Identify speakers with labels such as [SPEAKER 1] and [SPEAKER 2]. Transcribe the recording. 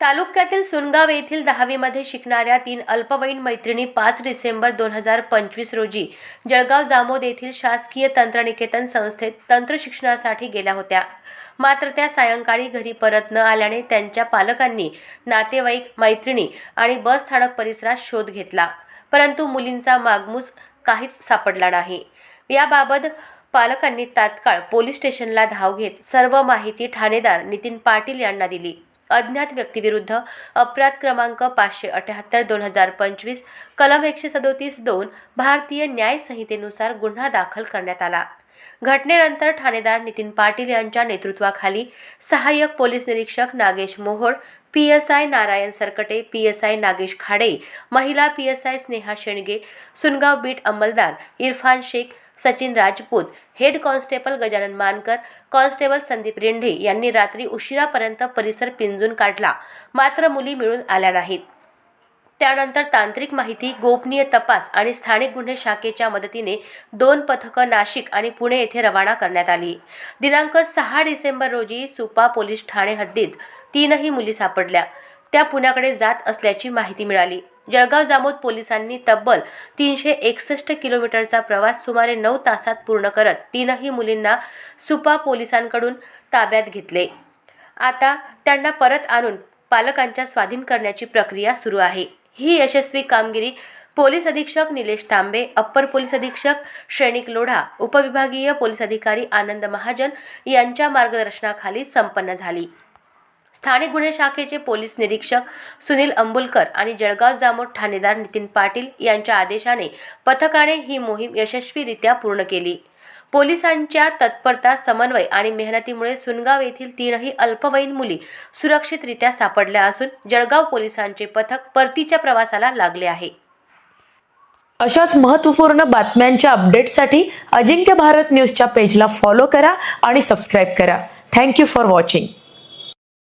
[SPEAKER 1] तालुक्यातील सुनगाव येथील दहावीमध्ये शिकणाऱ्या तीन अल्पवयीन मैत्रिणी पाच डिसेंबर दोन हजार पंचवीस रोजी जळगाव जामोद येथील शासकीय तंत्रनिकेतन संस्थेत तंत्र शिक्षणासाठी गेल्या होत्या. मात्र त्या सायंकाळी घरी परत न आल्याने त्यांच्या पालकांनी नातेवाईक मैत्रिणी आणि बस स्थानक परिसरात शोध घेतला. परंतु मुलींचा मागमूस काहीच सापडला नाही. याबाबत पालकांनी तात्काळ पोलीस स्टेशनला धाव घेत सर्व माहिती ठाणेदार नितीन पाटील यांना दिली. अज्ञात व्यक्तीविरुद्ध अपराध क्रमांक पाचशे अठ्याहत्तर दोन हजार पंचवीस कलम एकशे सदोतीस दोन भारतीय न्याय संहितेनुसार गुन्हा दाखल करण्यात आला. घटनेनंतर ठाणेदार नितीन पाटील यांच्या नेतृत्वाखाली सहाय्यक पोलीस निरीक्षक Nagesh Mohol P S I Narayan Sarkate P S I Nagesh Khade महिला P S I Sneha Shenge Sungaon beat अंमलदार Irfan Shaikh Sachin Rajput head constable Gajanan Mankar constable Sandeep Rendhe यांनी रात्री उशिरापर्यंत परिसर पिंजून काढला. मात्र मुली मिळून आल्या नाहीत. त्यानंतर तांत्रिक माहिती गोपनीय तपास आणि स्थानिक गुन्हे शाखेच्या मदतीने दोन पथकं नाशिक आणि पुणे येथे रवाना करण्यात आली. दिनांक सहा डिसेंबर रोजी सुपा पोलीस ठाणे हद्दीत तीनही मुली सापडल्या. त्या पुण्याकडे जात असल्याची माहिती मिळाली. जळगाव जामोद पोलिसांनी तब्बल तीनशे एकसष्ट किलोमीटरचा प्रवास सुमारे नऊ तासात पूर्ण करत तीनही मुलींना सुपा पोलिसांकडून ताब्यात घेतले. आता त्यांना परत आणून पालकांच्या स्वाधीन करण्याची प्रक्रिया सुरू आहे. ही यशस्वी कामगिरी पोलीस अधीक्षक निलेश तांबे अप्पर पोलीस अधीक्षक श्रेणिक लोढा उपविभागीय पोलीस अधिकारी आनंद महाजन यांच्या मार्गदर्शनाखाली संपन्न झाली. स्थानिक गुन्हे शाखेचे पोलीस निरीक्षक सुनील अंबुलकर आणि जळगाव जामोद ठाणेदार नितीन पाटील यांच्या आदेशाने पथकाने ही मोहीम यशस्वीरित्या पूर्ण केली. पोलिसांच्या तत्परता समन्वय आणि मेहनतीमुळे सुनगाव येथील तीनही अल्पवयीन मुली सुरक्षितरित्या सापडल्या असून जळगाव पोलिसांचे पथक परतीच्या प्रवासाला लागले आहे.
[SPEAKER 2] अशाच महत्त्वपूर्ण बातम्यांच्या अपडेटसाठी अजिंक्य भारत न्यूजच्या पेजला फॉलो करा आणि सबस्क्राईब करा. Thank you for watching.